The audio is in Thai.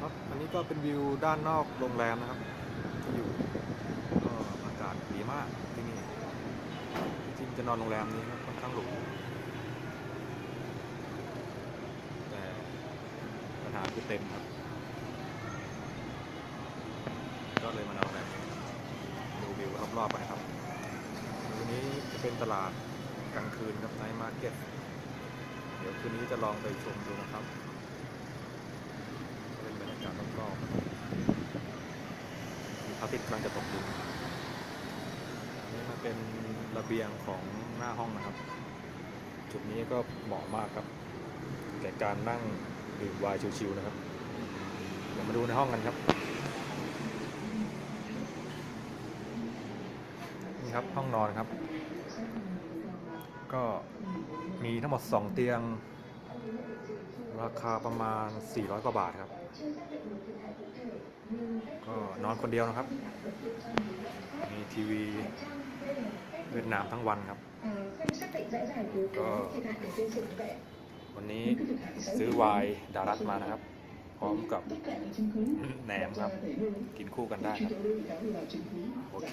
ครับอันนี้ก็เป็นวิวด้านนอกโรงแรมนะครับที่อยู่ก็อากาศดีมากที่นี่จริงจะนอนโรงแรมนี้ก็ค่อนข้างหรูแต่ปัญหาคือเต็มครับ ก็เลยมานอนโรงแรมนี้ดูวิวรอบๆไปครับวันนี้จะเป็นตลาดกลางคืนครับไนท์มาร์เก็ตเดี๋ยวคืนนี้จะลองไปชมดูนะครับเป็นบรรยากาศรอบๆมีพระ อาทิตย์กำลังจะตกดินอันนี้มันเป็นระเบียงของหน้าห้องนะครับ จุดนี้ก็เหมาะมากครับแก่การนั่งดื่มไวน์ชิวๆนะครับ เดี๋ยวมาดูในห้องกันครับ นี่ครับห้องนอนครับ ก็มีทั้งหมด 2 เตียง ราคาประมาณ 400 กว่าบาทครับ นอนคนเดียวนะครับ มีทีวีเวียดนามทั้งวันครับ ก็วันนี้ซื้อไวน์ดารัตมานะครับ พร้อมกับแหนมครับ กินคู่กันได้ครับ โอเค